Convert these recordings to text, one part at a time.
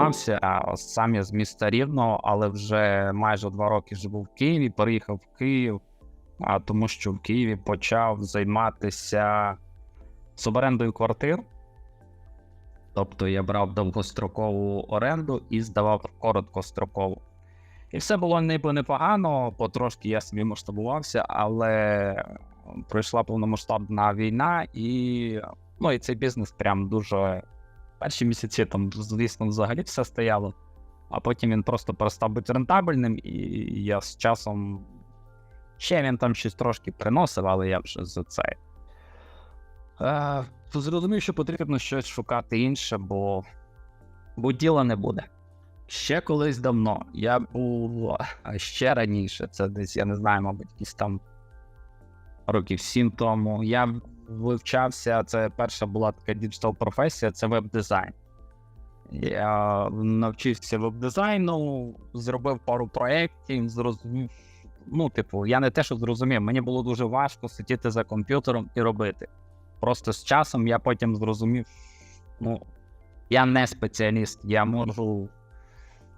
займався. Сам я з міста Рівного, але вже майже два роки живу в Києві. Переїхав в Київ, а, тому що в Києві почав займатися суборендою квартир. Тобто я брав довгострокову оренду і здавав короткострокову. І все було ніби непогано, потрошки я собі масштабувався, але пройшла повномасштабна війна, і, ну, і цей бізнес прям дуже. Перші місяці там, звісно, взагалі все стояло, а потім він просто перестав бути рентабельним, і я з часом ще він там щось трошки приносив, але я вже за це. Е, зрозумів, що потрібно щось шукати інше, бо, бо діла не буде. Ще колись давно. Я був ще раніше, це десь, я не знаю, мабуть, якісь там років сім тому. Я вивчався, це перша була така діджитал професія, це веб-дизайн. Я навчився веб-дизайну, зробив пару проєктів, зрозумів. Ну, типу, я не те, що зрозумів, мені було дуже важко сидіти за комп'ютером і робити. Просто з часом я потім зрозумів, ну, я не спеціаліст, я можу.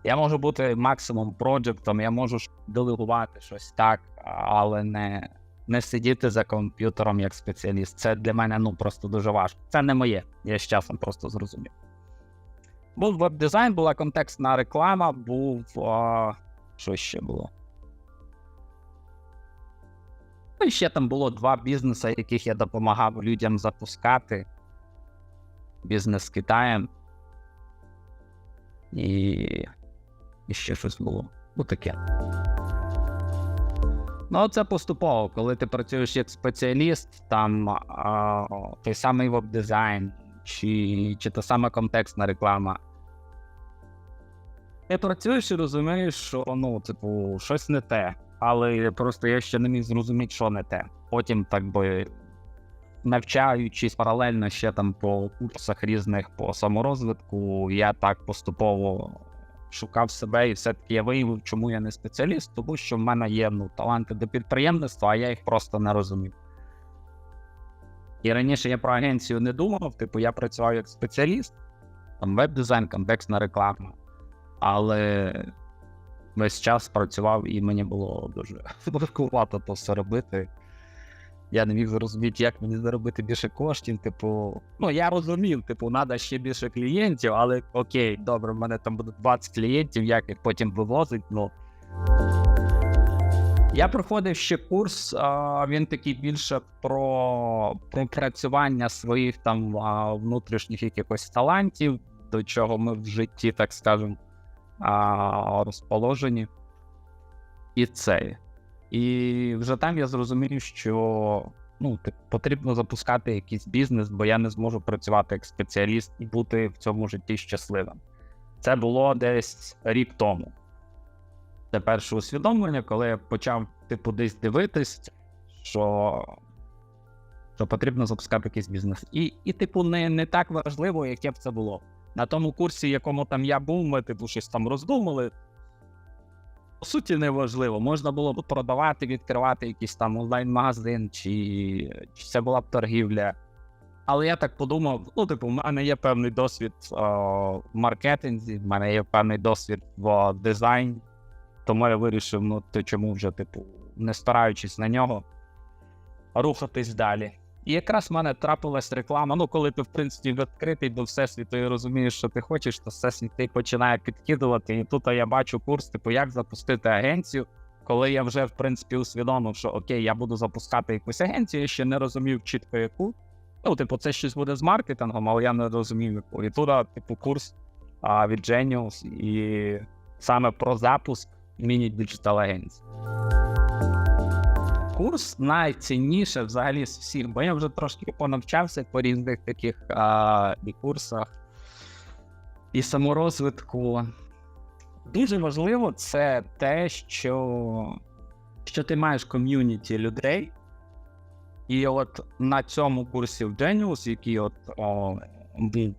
Я можу бути максимум проджектом, я можу делегувати щось так, але не, не сидіти за комп'ютером як спеціаліст. Це для мене ну просто дуже важко. Це не моє. Я з часом просто зрозумів. Був веб-дизайн, була контекстна реклама, був. А, що ще було? Ну, і ще там було два бізнеси, яких я допомагав людям запускати. Бізнес з Китаєм. І, і ще щось було. Ну таке. Ну, це поступово, коли ти працюєш як спеціаліст, там а, той самий веб-дизайн, чи, чи та сама контекстна реклама. Ти працюєш і розумієш, що ну, типу, щось не те. Але просто я ще не міг зрозуміти, що не те. Потім, так би, навчаючись паралельно ще там по курсах різних по саморозвитку, я так поступово шукав себе, і все-таки я виявив, чому я не спеціаліст, тому що в мене є ну, таланти до підприємництва, а я їх просто не розумів. І раніше я про агенцію не думав, типу, я працював як спеціаліст, там веб-дизайн, контекстна реклама. Але весь час працював і мені було дуже важкувато то все робити. Я не міг зрозуміти, як мені заробити більше коштів. Типу, ну я розумів, типу, треба ще більше клієнтів, але окей, добре, в мене там буде 20 клієнтів, як їх потім вивозить. Ну я проходив ще курс, а, він такий більше про пропрацювання своїх там внутрішніх якихось талантів, до чого ми в житті, так скажемо, розположені. І це. І вже там я зрозумів, що ну, потрібно запускати якийсь бізнес, бо я не зможу працювати як спеціаліст і бути в цьому житті щасливим. Це було десь рік тому. Це перше усвідомлення, коли я почав типу десь дивитись, що, що потрібно запускати якийсь бізнес. І, і типу, не, не так важливо, яке б це було. На тому курсі, якому там я був, ми типу щось там роздумали. По суті, не важливо. Можна було б продавати, відкривати якийсь там онлайн-магазин, чи, чи це була б торгівля. Але я так подумав: ну, типу, в мене є певний досвід о, в маркетинзі, в мене є певний досвід в дизайні. Тому я вирішив, ну то чому вже, типу, не стараючись на нього, рухатись далі. І якраз в мене трапилась реклама. Ну, коли ти, в принципі, відкритий до всесвіту і розумієш, що ти хочеш, то всесвіт ти починає підкидувати. І тут я бачу курс, типу, як запустити агенцію. Коли я вже в принципі усвідомив, що окей, я буду запускати якусь агенцію, я ще не розумів чітко яку. Ну, типу, це щось буде з маркетингом, але я не розумів яку. І туди, типу, курс а, від Genius і саме про запуск міні-діджитал агенції. Курс найцінніше взагалі з всіх, бо я вже трошки понавчався по різних таких а, і курсах, і саморозвитку. Дуже важливо це те, що, що ти маєш ком'юніті людей. І от на цьому курсі в Genius, який от о,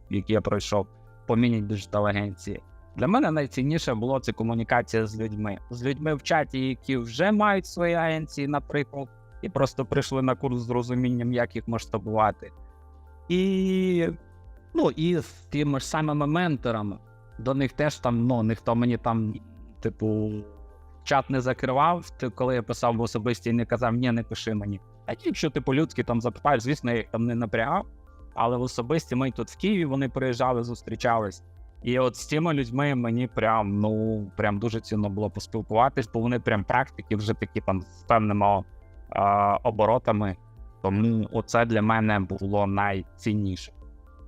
який я пройшов по міні-діджитал агенції, для мене найцінніше було це комунікація з людьми. З людьми в чаті, які вже мають свої агенції, наприклад, і просто прийшли на курс з розумінням, як їх масштабувати. І, ну, і з тими ж самими менторами. до них теж там, ну, ніхто мені там, типу, чат не закривав, коли я писав в особисті не казав, ні, не пиши мені. А якщо ти по-людськи там запитаєш, звісно, я їх там не напрягав, але в особисті ми тут в Києві вони приїжджали, зустрічались. І от з цими людьми мені прям ну прям дуже цінно було поспілкуватись, бо вони прям практики вже такі там з певними а, оборотами. Тому оце для мене було найцінніше.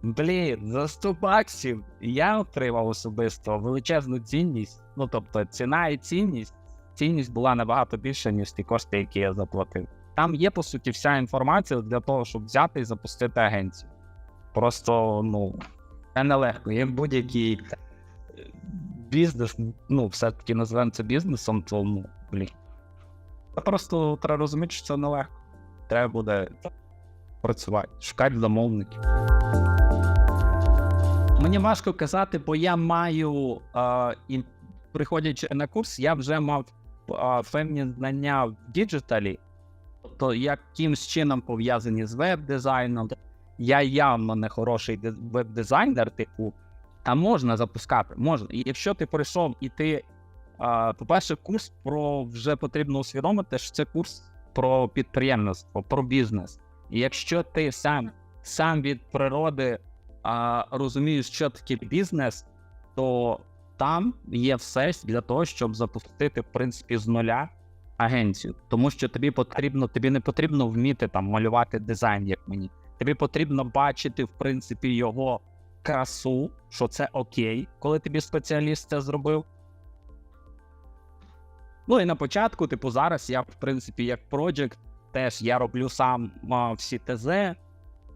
Блін, за 100 баксів я отримав особисто величезну цінність. Ну тобто, ціна і цінність. Цінність була набагато більша, ніж ті кошти, які я заплатив. Там є по суті вся інформація для того, щоб взяти і запустити агенцію. Просто ну це нелегко. Як будь-який е, бізнес, ну, все-таки називаємо це бізнесом, то ну, блін. Просто треба розуміти, що це нелегко. Треба буде працювати, шукати замовників. Мені важко казати, бо я маю, е, і приходячи на курс, я вже мав е, певні знання в діджиталі, тобто якимсь чином пов'язані з веб-дизайном. Я явно не хороший веб-дизайнер, типу, а можна запускати. Можна. І якщо ти прийшов і ти, по-перше, курс про вже потрібно усвідомити, що це курс про підприємництво, про бізнес. І якщо ти сам, сам від природи а, розумієш, що таке бізнес, то там є все для того, щоб запустити, в принципі, з нуля агенцію. Тому що тобі потрібно, тобі не потрібно вміти там малювати дизайн, як мені. Тобі потрібно бачити, в принципі, його красу, що це окей, коли тобі спеціаліст це зробив. Ну і на початку, типу, зараз я, в принципі, як проджект, теж я роблю сам всі ТЗ.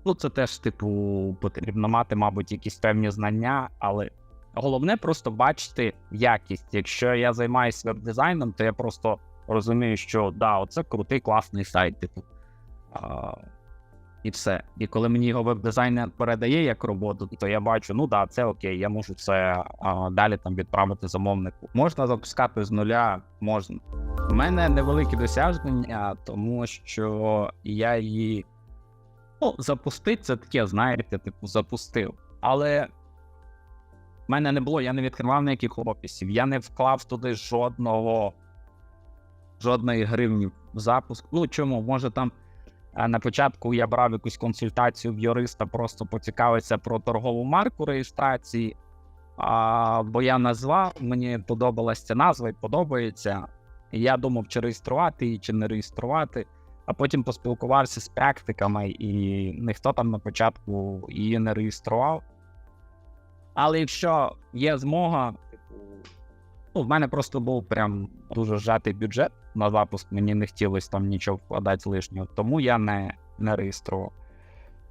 Ну, це теж, типу, потрібно мати, мабуть, якісь певні знання, але головне просто бачити якість. Якщо я займаюся веб-дизайном, то я просто розумію, що да, оце крутий, класний сайт, типу. І все. І коли мені його веб-дизайнер передає як роботу, то я бачу, ну да, це окей, я можу це а, далі там відправити замовнику. Можна запускати з нуля, можна. У мене невеликі досягнення, тому що я її. Ну, запустити це таке, знаєте, типу, запустив. Але в мене не було, я не відкривав ніяких офісів, я не вклав туди жодного, жодної гривні в запуск. Ну чому? Може там на початку я брав якусь консультацію в юриста, просто поцікавитися про торгову марку реєстрації. А, бо я назвав, мені подобалася ця назва і подобається. І я думав, чи реєструвати її, чи не реєструвати а потім поспілкувався з практиками, і ніхто там на початку її не реєстрував. Але якщо є змога, ну, в мене просто був прям дуже зжатий бюджет на запуск, мені не хотілося там нічого вкладати лишнього, тому я не, не реєстрував.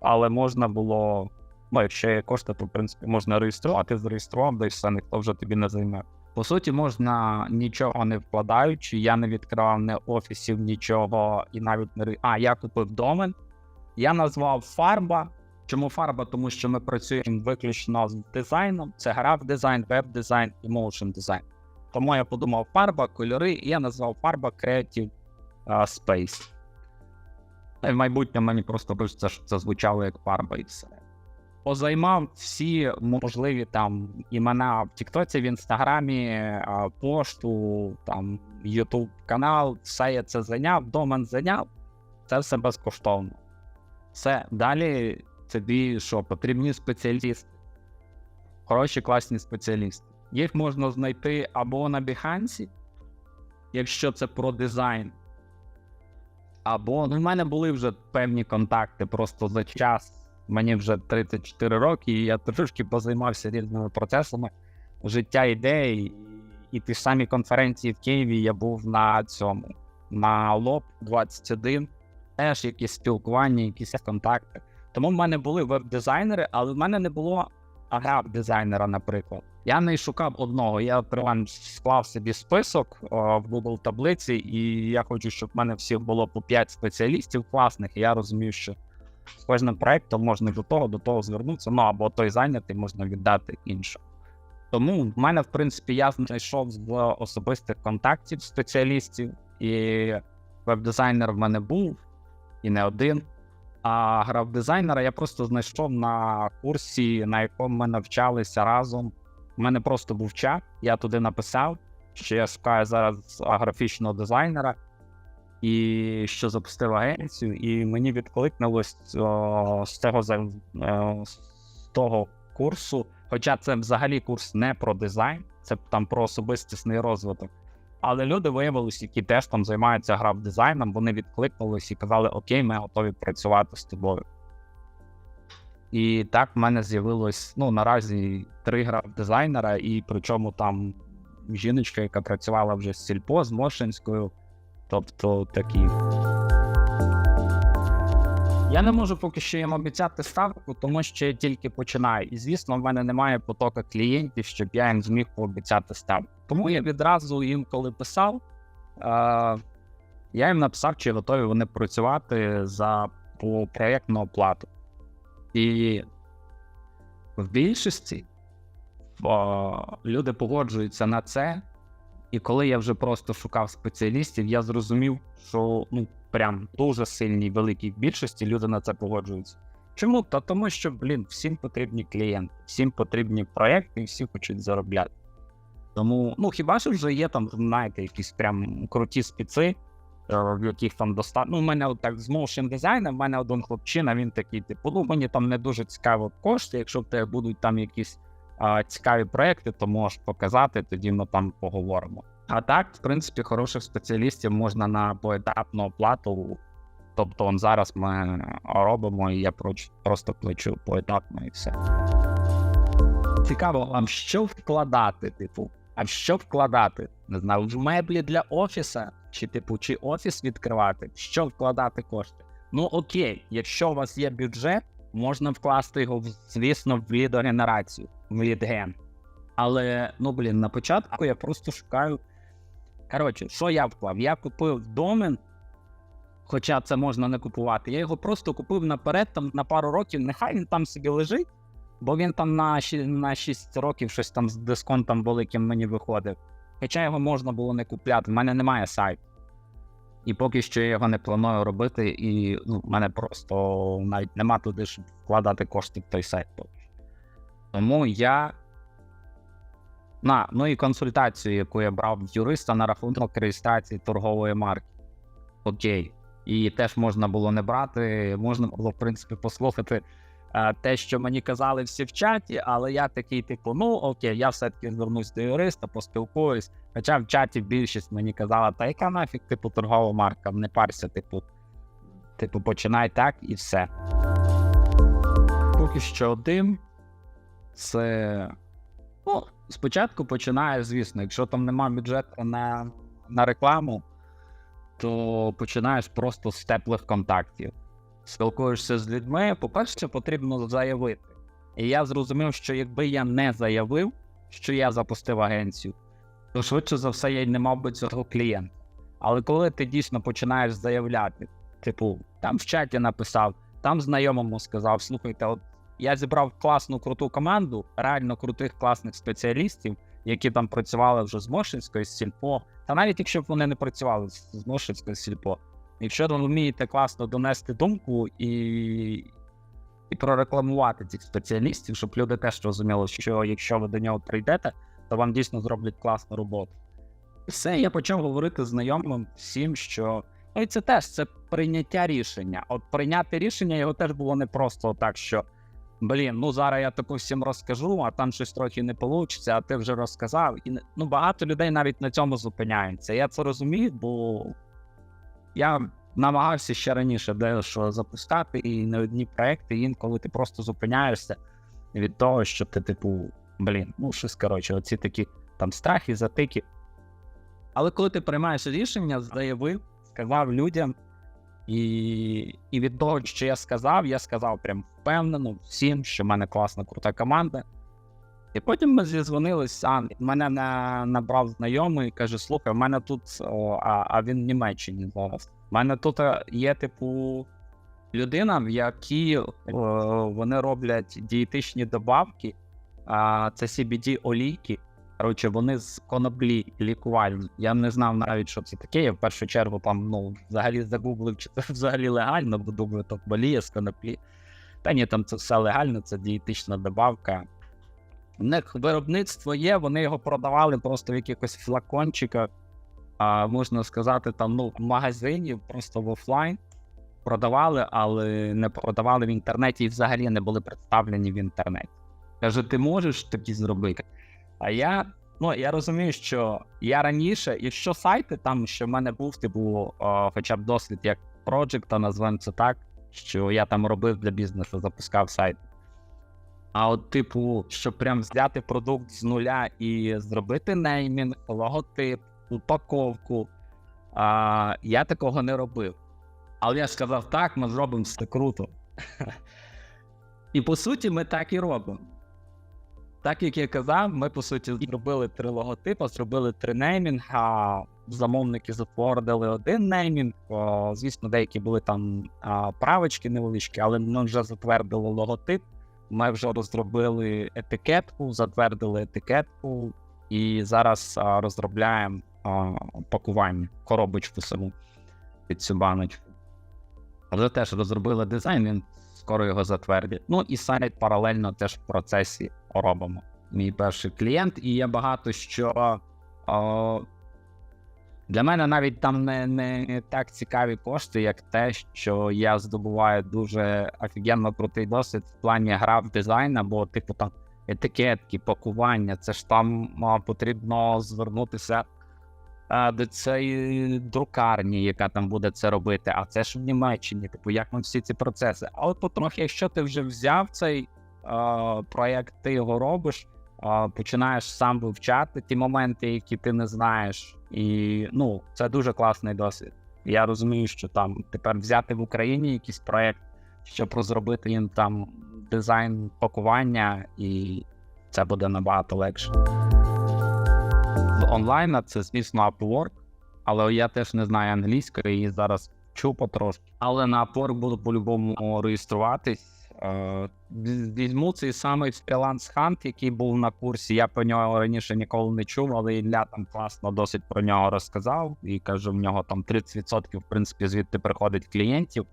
Але можна було, ну, якщо є кошти, то в принципі можна реєструвати, зареєстрував, і все, ніхто вже тобі не займе. По суті, можна нічого не вкладаючи. Я не відкривав не офісів, нічого і навіть не А, я купив домен. Я назвав фарба. Чому фарба? Тому що ми працюємо виключно з дизайном. Це граф дизайн, веб-дизайн і моушн дизайн. Тому я подумав фарба, кольори, і я назвав фарба Creative Space. В майбутньому мені просто хочеться, щоб це звучало як фарба і все позаймав всі можливі там імена в Тіктоці, в Інстаграмі, пошту, там Ютуб канал, все я це зайняв, домен зайняв, це все безкоштовно. Все, далі тобі що, потрібні спеціалісти, хороші класні спеціалісти. Їх можна знайти або на Behance, якщо це про дизайн. Або ну, в мене були вже певні контакти просто за час. Мені вже 34 роки, і я трошки позаймався різними процесами життя ідеї. І ті ж самі конференції в Києві я був на цьому, на ЛОП 21, теж якісь спілкування, якісь контакти. Тому в мене були веб-дизайнери, але в мене не було граф-дизайнера, наприклад. Я не шукав одного. Я прям склав собі список о, в Google таблиці, і я хочу, щоб в мене всіх було по 5 спеціалістів класних. І я розумів, що з кожним проектом можна до того, до того звернутися, ну або той зайнятий можна віддати іншому. Тому в мене, в принципі, я знайшов з особистих контактів спеціалістів, і веб-дизайнер в мене був і не один. А граф-дизайнера я просто знайшов на курсі, на якому ми навчалися разом У мене просто був чат, я туди написав, що я шукаю зараз графічного дизайнера, і що запустив агенцію, і мені відкликнулось о, з цього за- е, з того курсу. Хоча це взагалі курс не про дизайн, це там про особистісний розвиток. Але люди виявилися, які теж там займаються граф-дизайном, вони відкликнулись і казали: Окей, ми готові працювати з тобою. І так в мене з'явилось ну, наразі три граф-дизайнера, і причому там жіночка, яка працювала вже з Сільпо, з Мошинською. Тобто такі. Я не можу поки що їм обіцяти ставку, тому що я тільки починаю. І звісно, в мене немає потока клієнтів, щоб я їм зміг пообіцяти ставку. Тому я відразу їм, коли писав, е- я їм написав, чи готові вони працювати за по проєктну оплату. І в більшості о, люди погоджуються на це. І коли я вже просто шукав спеціалістів, я зрозумів, що ну прям дуже сильній великій більшості люди на це погоджуються. Чому? Та тому, що, блін, всім потрібні клієнти, всім потрібні проекти, і всі хочуть заробляти. Тому, ну хіба що вже є там, знаєте, якісь прям круті спіци, е, в яких там достатньо. Ну, у мене от так з моушен дизайном, в мене один хлопчина, він такий, типу, ну мені там не дуже цікаво кошти. Якщо в тебе будуть там якісь цікаві проекти, то можеш показати, тоді ми там поговоримо. А так, в принципі, хороших спеціалістів можна на поетапну оплату. Тобто, он зараз ми робимо, і я просто плачу поетапно і все. Цікаво, а що вкладати, типу? А що вкладати? Не знаю, в меблі для офіса, чи типу, чи офіс відкривати, що вкладати кошти? Ну окей, якщо у вас є бюджет, можна вкласти його, звісно, в лідогенерацію, в лідген. Але, ну блін, на початку я просто шукаю. Коротше, що я вклав? Я купив домен, хоча це можна не купувати. Я його просто купив наперед там на пару років, нехай він там собі лежить, бо він там на, щі- на 6 років щось там з дисконтом великим мені виходив. Хоча його можна було не купляти, в мене немає сайту. І поки що я його не планую робити, і ну, в мене просто навіть нема туди, щоб вкладати кошти в той сайт. Тому я. На, ну і консультацію, яку я брав в юриста на рахунок реєстрації торгової марки. Окей. І теж можна було не брати, можна було, в принципі, послухати е, те, що мені казали всі в чаті, але я такий, типу, ну окей, я все-таки звернусь до юриста, поспілкуюсь. Хоча в чаті більшість мені казала, та яка нафіг, типу, торгова марка, не парся, типу, типу, починай так і все. Поки що один. Це. Ну, спочатку починаєш, звісно, якщо там нема бюджету на, на рекламу, то починаєш просто з теплих контактів. Спілкуєшся з людьми. По-перше, потрібно заявити. І я зрозумів, що якби я не заявив, що я запустив агенцію, то швидше за все я й не мав би цього клієнта. Але коли ти дійсно починаєш заявляти, типу, там в чаті написав, там знайомому сказав: слухайте, от я зібрав класну круту команду, реально крутих класних спеціалістів, які там працювали вже з Мошинською, з Сільпо. Та навіть якщо б вони не працювали з Мошинською з Сільпо, якщо ви вмієте класно донести думку і, і прорекламувати цих спеціалістів, щоб люди теж розуміли, що якщо ви до нього прийдете, то вам дійсно зроблять класну роботу. Все, я почав говорити знайомим всім, що ну і це теж це прийняття рішення. От прийняти рішення його теж було не просто так, що блін, ну зараз я таку всім розкажу, а там щось трохи не вийде, а ти вже розказав. І ну багато людей навіть на цьому зупиняються. Я це розумію, бо я намагався ще раніше дещо запускати, і не одні проекти, інколи ти просто зупиняєшся від того, що ти, типу, блін, ну щось коротше, оці такі там страхи, затики. Але коли ти приймаєш рішення, заявив, сказав людям, і, і від того, що я сказав, я сказав прям впевнено всім, що в мене класна крута команда. І потім ми зізвонились, а мене на, набрав знайомий і каже: слухай, в мене тут, о, а, а він в Німеччині зараз. У мене тут е, є, типу, людина, в якій вони роблять дієтичні добавки, а, це CBD олійки. Коротше, вони з коноплі лікувальні. Я не знав навіть, що це таке. Я в першу чергу там ну, взагалі загуглив, чи це взагалі легально, бо думаю, то боліє з коноплі. Та ні, там це все легально, це дієтична добавка. В них виробництво є, вони його продавали просто в якихось флакончиках, а можна сказати, там ну, в магазині, просто в офлайн продавали, але не продавали в інтернеті і взагалі не були представлені в інтернеті. Каже, ти можеш такі зробити? А я ну я розумію, що я раніше, якщо сайти там, що в мене був, типу, о, хоча б досвід як проджекта, назвемо це так, що я там робив для бізнесу, запускав сайт. А от, типу, щоб прям взяти продукт з нуля і зробити неймінг, логотип, упаковку, а, я такого не робив. Але я сказав, так, ми зробимо все круто. І по суті, ми так і робимо. Так як я казав, ми по суті зробили три логотипи, зробили три неймінга. Замовники затвердили один неймінг. О, звісно, деякі були там а, правочки невеличкі, але ми вже затвердили логотип. Ми вже розробили етикетку, затвердили етикетку, і зараз а, розробляємо а, пакування, коробочку саму під цю баночку. Але теж розробили дизайн, він скоро його затвердять. Ну і сайт паралельно теж в процесі робимо. Мій перший клієнт, і є багато що. О, для мене навіть там не, не так цікаві кошти, як те, що я здобуваю дуже офігенно крутий досвід в плані грав дизайн, або типу там етикетки, пакування. Це ж там а, потрібно звернутися до цієї друкарні, яка там буде це робити. А це ж в Німеччині, типу, як ми всі ці процеси. А от потрохи, якщо ти вже взяв цей проєкт, ти його робиш, а, починаєш сам вивчати ті моменти, які ти не знаєш. І ну, це дуже класний досвід. Я розумію, що там тепер взяти в Україні якийсь проєкт, щоб розробити їм там дизайн пакування, і це буде набагато легше. З онлайна це, звісно, Upwork, але я теж не знаю англійської і зараз вчу потрошки. Але на Upwork буду по-любому реєструватись. Е, Візьму цей самий Freelance Hunt, який був на курсі. Я про нього раніше ніколи не чув, але Ілля там класно досить про нього розказав. І каже, в нього там 30% в принципі звідти приходить клієнтів.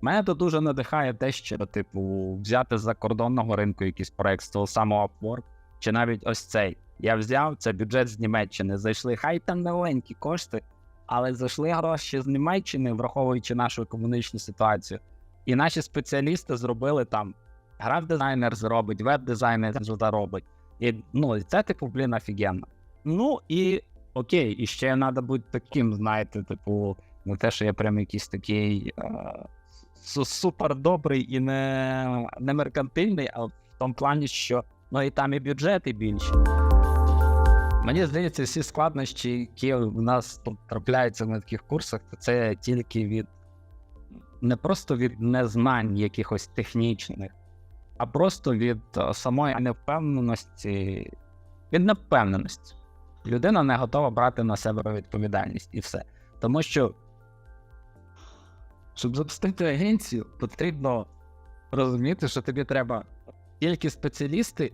Мене то дуже надихає те, що, типу, взяти з закордонного ринку якийсь проект з того самого Upwork, чи навіть ось цей. Я взяв це бюджет з Німеччини. Зайшли, хай там маленькі кошти, але зайшли гроші з Німеччини, враховуючи нашу економічну ситуацію. І наші спеціалісти зробили там граф-дизайнер зробить, веб-дизайнер заробить. І ну, це, типу, блін, офігенно. Ну і окей, і ще треба бути таким, знаєте, типу, не те, що я прям якийсь такий е, супер добрий і не, не меркантильний, а в тому плані, що ну і там і бюджети більші. Мені здається, всі складнощі, які в нас тут трапляються на таких курсах, то це тільки від не просто від незнань якихось технічних, а просто від е, самої невпевненості, від невпевненості. Людина не готова брати на себе відповідальність і все. Тому що, щоб запустити агенцію, потрібно розуміти, що тобі треба тільки спеціалісти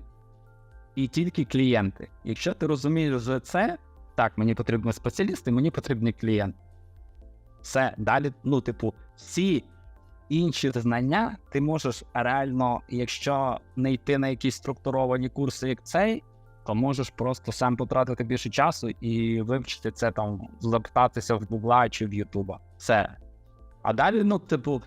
і тільки клієнти. Якщо ти розумієш за це, так, мені потрібні спеціалісти, мені потрібні клієнти. Все, далі, ну, типу, всі інші знання ти можеш реально, якщо не йти на якісь структуровані курси, як цей, то можеш просто сам потратити більше часу і вивчити це там, запитатися в Гугла чи в Ютуба. Все. А далі, ну, типу,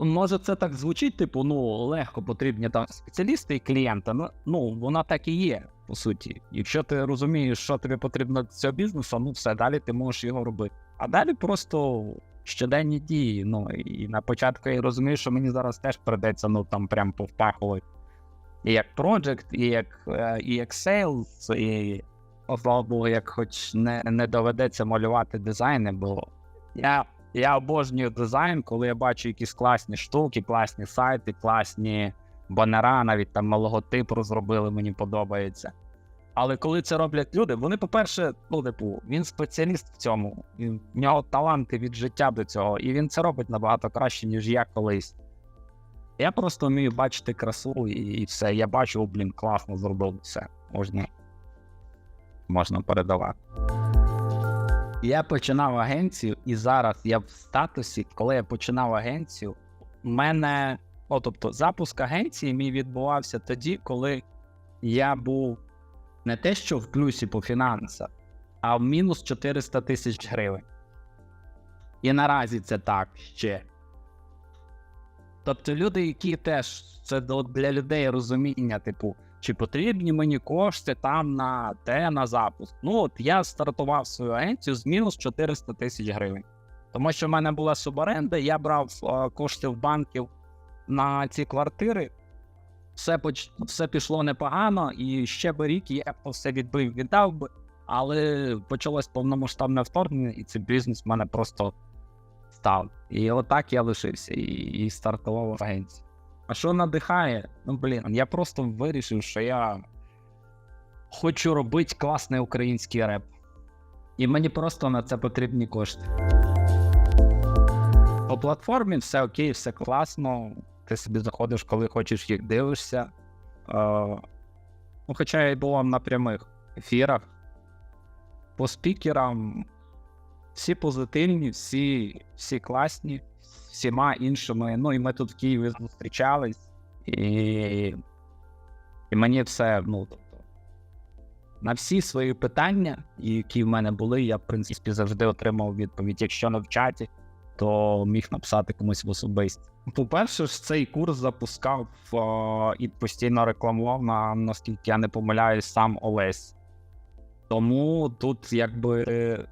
може це так звучить, типу, ну, легко потрібні там спеціалісти і клієнти. Ну, ну, вона так і є, по суті. Якщо ти розумієш, що тобі потрібно для цього бізнесу, ну все, далі ти можеш його робити. А далі просто щоденні дії. Ну і на початку я розумію, що мені зараз теж придеться ну там прям повпахувати. І як Project, і як е, і як Sales, і Богу, як хоч не, не доведеться малювати дизайни, бо я, я обожнюю дизайн, коли я бачу якісь класні штуки, класні сайти, класні банера, навіть там логотип розробили, мені подобається. Але коли це роблять люди, вони, по-перше, ну, типу, він спеціаліст в цьому, він, в нього таланти від життя до цього, і він це робить набагато краще, ніж я колись. Я просто вмію бачити красу і, і все. Я бачу, блін, класно зробив все. Можна, можна передавати. Я починав агенцію, і зараз я в статусі, коли я починав агенцію, в мене, ну, тобто, запуск агенції мій відбувався тоді, коли я був не те, що в плюсі по фінансах, а в мінус 400 тисяч гривень. І наразі це так ще. Тобто люди, які теж це для людей розуміння, типу, чи потрібні мені кошти там на те на запуск. Ну от я стартував свою агенцію з мінус 400 тисяч гривень. Тому що в мене була суборенда, я брав кошти в банків на ці квартири. Все, поч... все пішло непогано, і ще би рік я б все відбив, віддав би. Але почалось повномасштабне вторгнення, і цей бізнес в мене просто став. І отак я лишився і, і стартував в. А що надихає? Ну блін, я просто вирішив, що я хочу робити класний український реп. І мені просто на це потрібні кошти. По платформі все окей, все класно. Ти собі заходиш, коли хочеш їх дивишся. Ну, хоча я була на прямих ефірах. По спікерам всі позитивні, всі, всі класні, всіма іншими. Ну і ми тут в Києві зустрічались, і, і мені все, ну тобто, на всі свої питання, які в мене були, я, в принципі, завжди отримав відповідь. Якщо не в чаті, то міг написати комусь в особисті. По-перше, ж цей курс запускав о, і постійно рекламував на, наскільки я не помиляюсь, сам Олесь. Тому тут якби.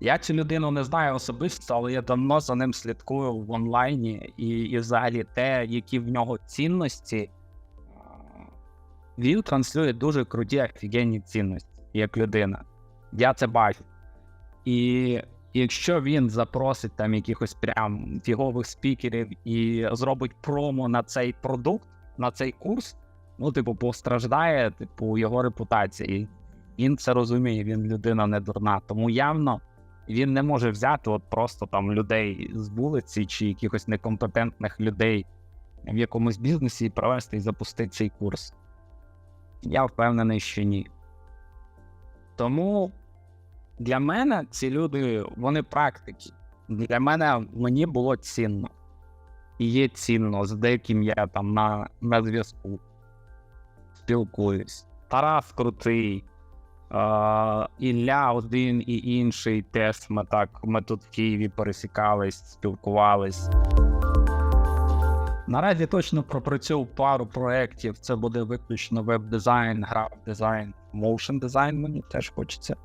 Я цю людину не знаю особисто, але я давно за ним слідкую в онлайні, і, і взагалі те, які в нього цінності, він транслює дуже круті офігенні цінності як людина. Я це бачу. І якщо він запросить там якихось прям фігових спікерів і зробить промо на цей продукт, на цей курс, ну, типу, постраждає, типу, його репутація. І він це розуміє, він людина не дурна. Тому явно він не може взяти от просто там людей з вулиці чи якихось некомпетентних людей в якомусь бізнесі і провести і запустити цей курс. Я впевнений, що ні. Тому для мене ці люди, вони практики. Для мене мені було цінно. І є цінно, з деяким я там на, на зв'язку спілкуюсь. Тарас крутий, е, Ілля один і інший теж ми так. Ми тут в Києві пересікались, спілкувались. Наразі точно пропрацював пару проєктів. Це буде виключно веб-дизайн, граф-дизайн, моушн дизайн мені теж хочеться.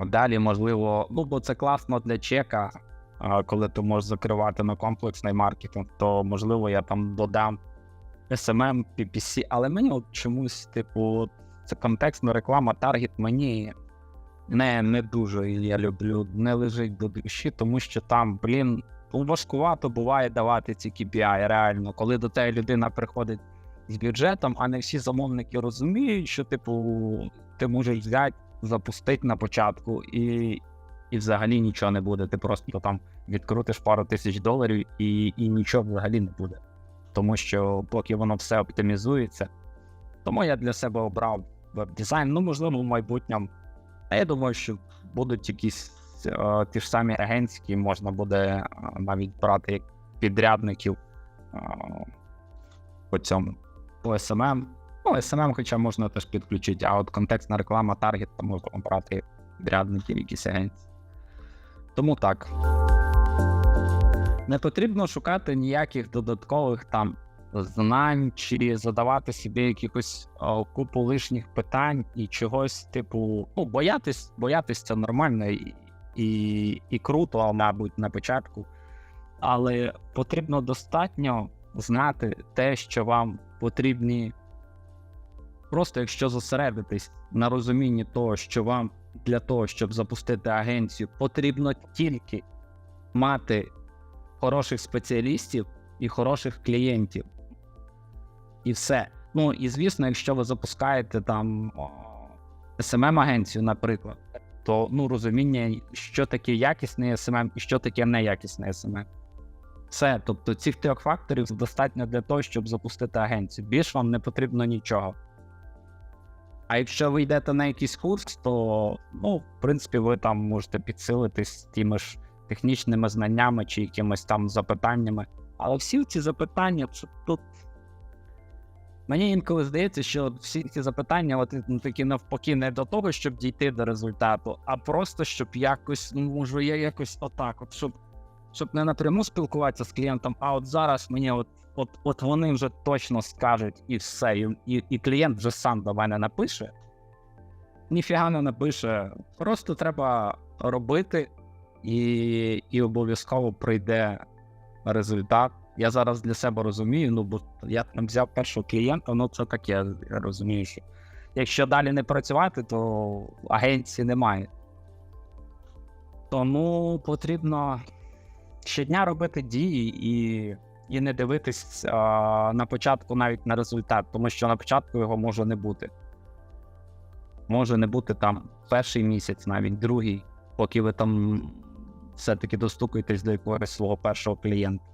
Далі, можливо, ну бо це класно для чека, коли ти можеш закривати на комплексний маркетинг, то можливо я там додам SMM, PPC, але мені от чомусь, типу, це контекстна реклама, таргет мені не, не дуже я люблю, не лежить до душі, тому що там, блін, ну, важкувато буває давати ці KPI реально, коли до тебе людина приходить з бюджетом, а не всі замовники розуміють, що, типу, ти можеш взяти запустити на початку, і, і взагалі нічого не буде. Ти просто там відкрутиш пару тисяч доларів і, і нічого взагалі не буде. Тому що поки воно все оптимізується, тому я для себе обрав веб-дизайн. Ну, можливо, в майбутньому. А я думаю, що будуть якісь е, ті ж самі агентські, можна буде е, навіть брати як підрядників е, по цьому по SMM. Ну, SMM, хоча можна теж підключити, а от контекстна реклама, таргет, то можна обрати підрядників, якісь агенції. Тому так. Не потрібно шукати ніяких додаткових там знань чи задавати собі якихось о, купу лишніх питань і чогось, типу, ну, боятись, боятись це нормально і, і, і круто, мабуть, на початку. Але потрібно достатньо знати те, що вам потрібні. Просто якщо зосередитись на розумінні того, що вам для того, щоб запустити агенцію, потрібно тільки мати хороших спеціалістів і хороших клієнтів. І все. Ну і звісно, якщо ви запускаєте там smm агенцію наприклад, то ну розуміння, що таке якісний SMM і що таке неякісний SMM. Все, тобто цих трьох факторів достатньо для того, щоб запустити агенцію. Більш вам не потрібно нічого. А якщо ви йдете на якийсь курс, то ну, в принципі, ви там можете підсилитись тими ж технічними знаннями чи якимись там запитаннями. Але всі ці запитання це тут Мені інколи здається, що всі ці запитання, от ну, такі навпаки, не до того, щоб дійти до результату, а просто щоб якось, ну може, я якось отак, от щоб, щоб не напряму спілкуватися з клієнтом, а от зараз мені от, от, от вони вже точно скажуть і все, і, і, і клієнт вже сам до мене напише. Ніфіга не напише. Просто треба робити, і, і обов'язково прийде результат. Я зараз для себе розумію, ну бо я там взяв першого клієнта, ну це таке, я розумію, що якщо далі не працювати, то агенції немає. Тому потрібно щодня робити дії і, і не дивитись а, на початку навіть на результат, тому що на початку його може не бути. Може не бути там перший місяць, навіть другий, поки ви там все-таки достукаєтесь до якогось свого першого клієнта.